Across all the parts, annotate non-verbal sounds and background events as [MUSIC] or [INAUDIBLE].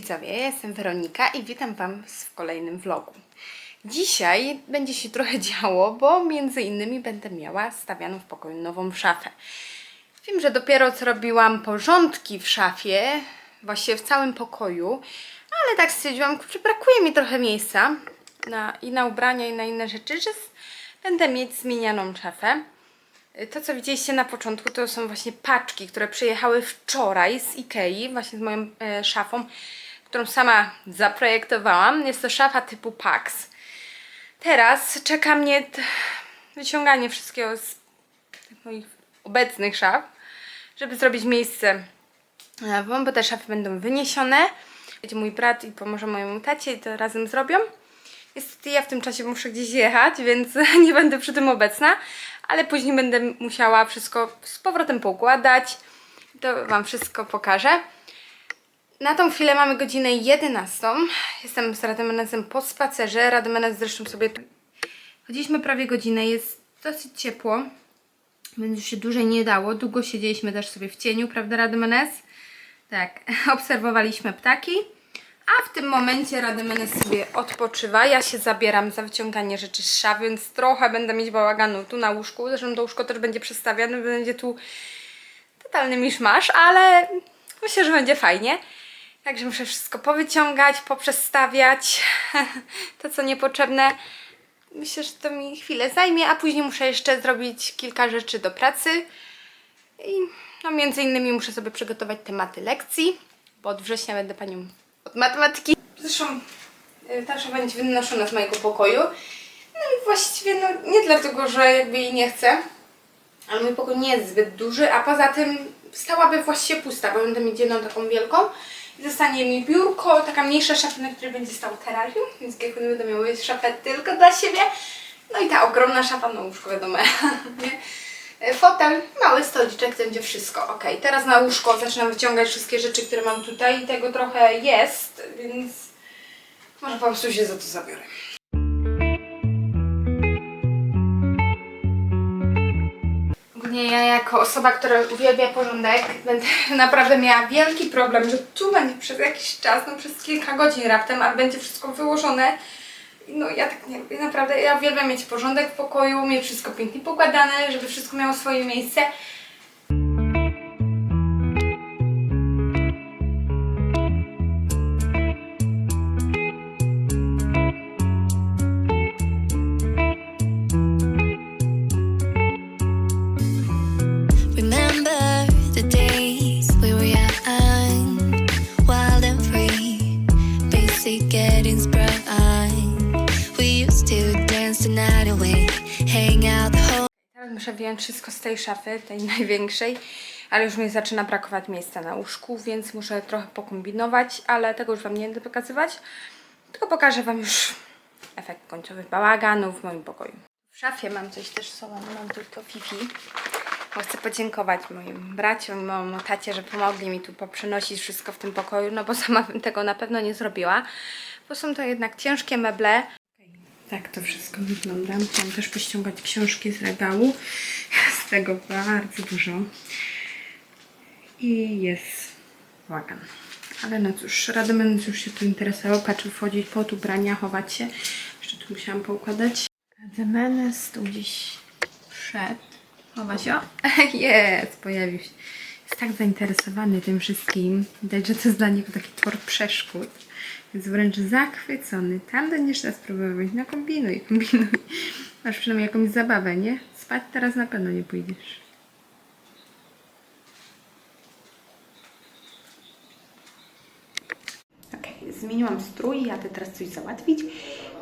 widzowie, ja jestem Weronika i witam Wam w kolejnym vlogu. Dzisiaj będzie się trochę [LAUGHS] działo, bo między innymi będę miała stawianą w pokoju nową szafę. Wiem, że dopiero co robiłam porządki w szafie, właściwie w całym pokoju, ale tak stwierdziłam, że brakuje mi trochę miejsca na, i na ubrania i na inne rzeczy, że będę mieć zmienianą szafę. To, co widzieliście na początku, to są właśnie paczki, które przyjechały wczoraj z Ikei, właśnie z moją e, szafą, którą sama zaprojektowałam. Jest to szafa typu Pax. Teraz czeka mnie wyciąganie wszystkiego z moich obecnych szaf, żeby zrobić miejsce wam, bo te szafy będą wyniesione. Będzie mój brat i pomoże mojemu tacie i to razem zrobią. Niestety ja w tym czasie muszę gdzieś jechać, więc [LAUGHS] nie będę przy tym obecna, ale później będę musiała wszystko z powrotem poukładać. To Wam wszystko pokażę. Na tą chwilę mamy godzinę 11. Jestem z Rademenesem po spacerze. Rademenes zresztą sobie... Chodziliśmy prawie godzinę, jest dosyć ciepło, więc już się dłużej nie dało. Długo siedzieliśmy też sobie w cieniu, prawda Rademenes? Tak, [LAUGHS] obserwowaliśmy ptaki. A w tym momencie Rademenes sobie odpoczywa. Ja się zabieram za wyciąganie rzeczy z szaf, więc trochę będę mieć bałaganu tu na łóżku. Zresztą to łóżko też będzie przestawiane, będzie tu totalny miszmasz, ale myślę, że będzie fajnie. Także muszę wszystko powyciągać, poprzestawiać. [LAUGHS] to, co niepotrzebne. Myślę, że to mi chwilę zajmie, a później muszę jeszcze zrobić kilka rzeczy do pracy. I no między innymi muszę sobie przygotować tematy lekcji, bo od września będę panią od matematyki. Zresztą y, ta szafa będzie wynoszona z mojego pokoju. No i właściwie no, nie dlatego, że jakby jej nie chcę, ale mój pokój nie jest zbyt duży, a poza tym stałaby właściwie pusta, bo będę mieć jedną taką wielką zostanie mi biurko, taka mniejsza szafa, na której będzie stał terrarium, więc jak będę miała szafę tylko dla siebie. No i ta ogromna szafa, no łóżko wiadomo? [LAUGHS] E, Fotel, mały stoliczek, to będzie wszystko. Ok, teraz na łóżko zaczynam wyciągać wszystkie rzeczy, które mam tutaj tego trochę jest, więc może po prostu się za to zabiorę. Ogólnie ja jako osoba, która uwielbia porządek, będę [LAUGHS] naprawdę miała wielki problem, że tu będzie przez jakiś czas, no przez kilka godzin raptem, a będzie wszystko wyłożone. No ja tak nie lubię, naprawdę. Ja uwielbiam mieć porządek w pokoju, mieć wszystko pięknie pokładane, żeby wszystko miało swoje miejsce. Teraz muszę wyjąć wszystko z tej szafy, tej największej, ale już mi zaczyna brakować miejsca na łóżku, więc muszę trochę pokombinować, ale tego już Wam nie będę pokazywać, tylko pokażę Wam już efekt końcowy bałaganu w moim pokoju. W szafie mam coś też sobą, mam tylko Fifi, bo chcę podziękować moim braciom i mojemu tacie, że pomogli mi tu poprzenosić wszystko w tym pokoju, no bo sama bym tego na pewno nie zrobiła, bo są to jednak ciężkie meble, tak to wszystko wygląda. Musiałam też pościągać książki z regału. Z tego bardzo dużo. I jest bałagan. Ale no cóż, Radomen już się tu interesował. Patrzył wchodzić pod ubrania, chować się. Jeszcze tu musiałam poukładać. Radomenes tu gdzieś wszedł. Chowa się. [LAUGHS] Jest, pojawił się. Jest tak zainteresowany tym wszystkim. Widać, że to jest dla niego taki twór przeszkód. Jest wręcz zachwycony. Tam będziesz teraz próbować. No kombinuj, kombinuj. Masz przynajmniej jakąś zabawę, nie? Spać teraz na pewno nie pójdziesz. Okej, zmieniłam strój, jadę teraz coś załatwić.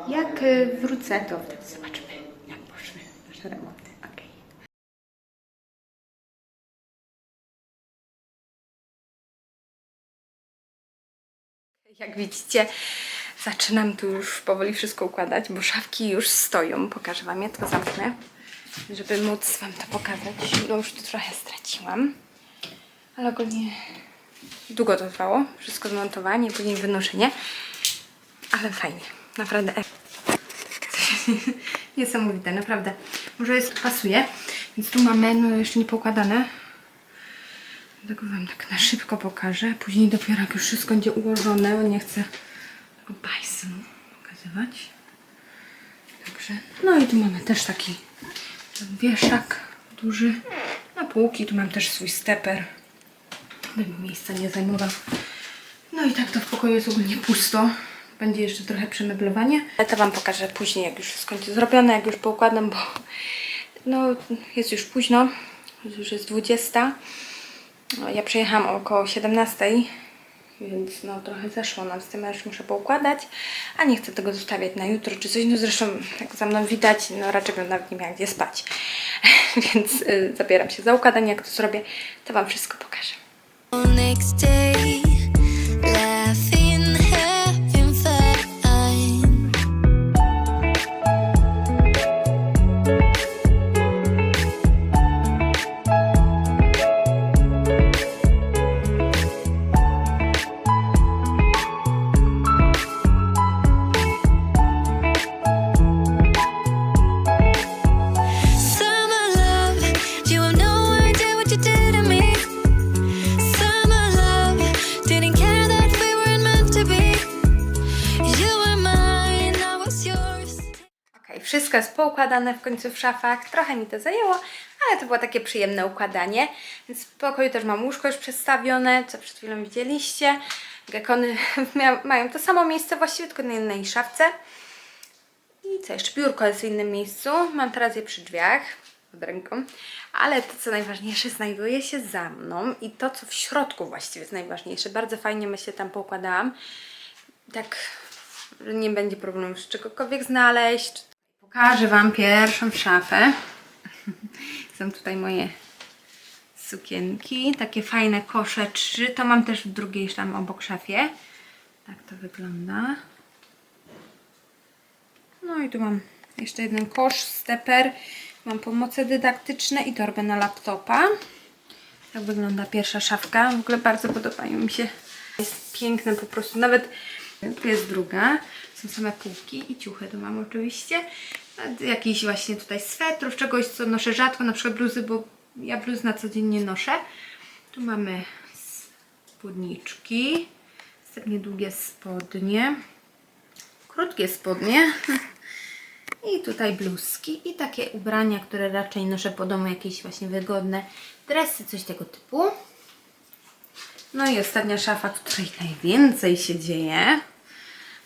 Jak y, wrócę, to wtedy zobaczymy, jak poszły nasze remonty. Jak widzicie, zaczynam tu już powoli wszystko układać, bo szafki już stoją. Pokażę Wam je, tylko zamknę, żeby móc Wam to pokazać. No już tu trochę straciłam, ale ogólnie długo to trwało. Wszystko zmontowanie, później wynoszenie, ale fajnie, naprawdę. [LAUGHS] Niesamowite, naprawdę. Może jest pasuje, więc tu mamy no jeszcze nie poukładane. Dlatego Wam tak na szybko pokażę. Później dopiero jak już wszystko będzie ułożone, nie chcę tego bajsu pokazywać. Także, no i tu mamy też taki wieszak duży na półki. Tu mam też swój steper, by mi miejsca nie zajmował. No i tak to w pokoju jest ogólnie pusto. Będzie jeszcze trochę przemeblowanie. Ale to Wam pokażę później, jak już wszystko będzie zrobione, jak już poukładam, bo no, jest już późno. Już jest 20. No, ja przyjechałam około 17, więc no trochę zeszło nam z tym, ja już muszę poukładać, a nie chcę tego zostawiać na jutro czy coś. No zresztą, jak za mną widać, no raczej bym nawet nie miała gdzie spać. [LAUGHS] więc y, zabieram się za układanie. Jak to zrobię, to Wam wszystko pokażę. Next day, wszystko jest poukładane w końcu w szafach. Trochę mi to zajęło, ale to było takie przyjemne układanie. Więc w pokoju też mam łóżko już przestawione, co przed chwilą widzieliście. Gekony [LAUGHS] mają to samo miejsce właściwie, tylko na innej szafce. I co jeszcze? Biurko jest w innym miejscu. Mam teraz je przy drzwiach pod ręką. Ale to, co najważniejsze, [LAUGHS] znajduje się za mną. I to, co w środku właściwie jest najważniejsze. Bardzo fajnie myślę tam poukładałam. Tak, że nie będzie problemu z czegokolwiek znaleźć. Pokażę Wam pierwszą szafę. [LAUGHS] Są tutaj moje sukienki. Takie fajne kosze trzy. To mam też w drugiej tam obok szafie. Tak to wygląda. No i tu mam jeszcze jeden kosz, steper. Mam pomoce dydaktyczne i torbę na laptopa. Tak wygląda pierwsza szafka. W ogóle bardzo podobają mi się. Jest piękne po prostu. Nawet tu jest druga. Są same półki i ciuchy tu mam oczywiście. Jakiś właśnie tutaj swetrów, czegoś co noszę rzadko, na przykład bluzy, bo ja bluz na co dzień nie noszę. Tu mamy spódniczki, wstępnie długie spodnie, krótkie spodnie i tutaj bluzki i takie ubrania, które raczej noszę po domu, jakieś właśnie wygodne dresy, coś tego typu. No i ostatnia szafa, w której najwięcej się dzieje.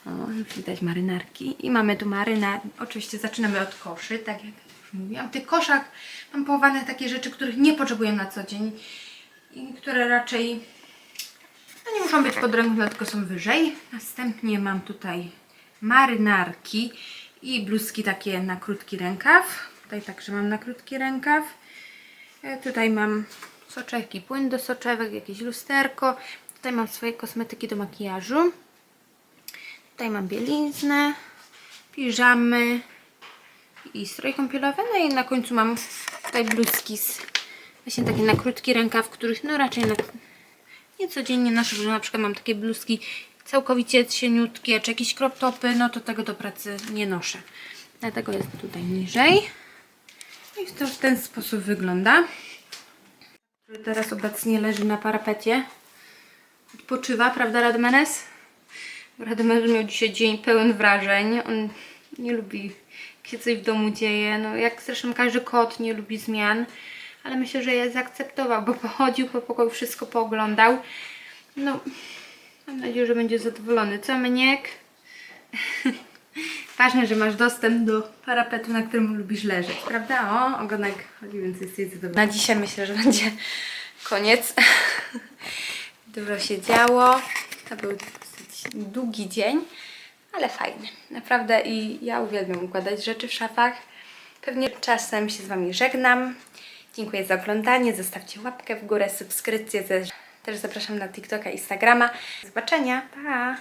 O, już widać marynarki. I mamy tu marynarki. Oczywiście zaczynamy od koszy, tak jak już mówiłam. W tych koszach mam połowane takie rzeczy, których nie potrzebuję na co dzień i które raczej no nie muszą być pod ręką, tylko są wyżej. Następnie mam tutaj marynarki i bluzki takie na krótki rękaw. Tutaj także mam na krótki rękaw. E, Tutaj mam soczewki, płyn do soczewek, jakieś lusterko. Tutaj mam swoje kosmetyki do makijażu. Tutaj mam bieliznę, piżamy i strój kąpielowy. No i na końcu mam tutaj bluzki z właśnie takie na krótki rękaw, których no raczej na, nie codziennie noszę, że na przykład mam takie bluzki całkowicie cieniutkie, czy jakieś crop topy, no to tego do pracy nie noszę. Dlatego jest tutaj niżej. No i to w ten sposób wygląda. Teraz obecnie leży na parapecie. Odpoczywa, prawda Radmenes? Radmenes miał dzisiaj dzień pełen wrażeń. On nie lubi, jak się coś w domu dzieje. No, jak zresztą każdy kot nie lubi zmian. Ale myślę, że je zaakceptował, bo pochodził po pokoju, wszystko pooglądał. No, mam nadzieję, że będzie zadowolony. Co, Myniek? [LAUGHS] Ważne, że masz dostęp do parapetu, na którym lubisz leżeć, prawda? O, ogonek chodzi, więc jesteś zadowolona. Na dzisiaj myślę, że będzie koniec. [LAUGHS] Dużo się działo. To był długi dzień, ale fajny. Naprawdę i ja uwielbiam układać rzeczy w szafach. Pewnie czasem się z Wami żegnam. Dziękuję za oglądanie. Zostawcie łapkę w górę, subskrypcję. Też zapraszam na TikToka, Instagrama. Do zobaczenia. Pa!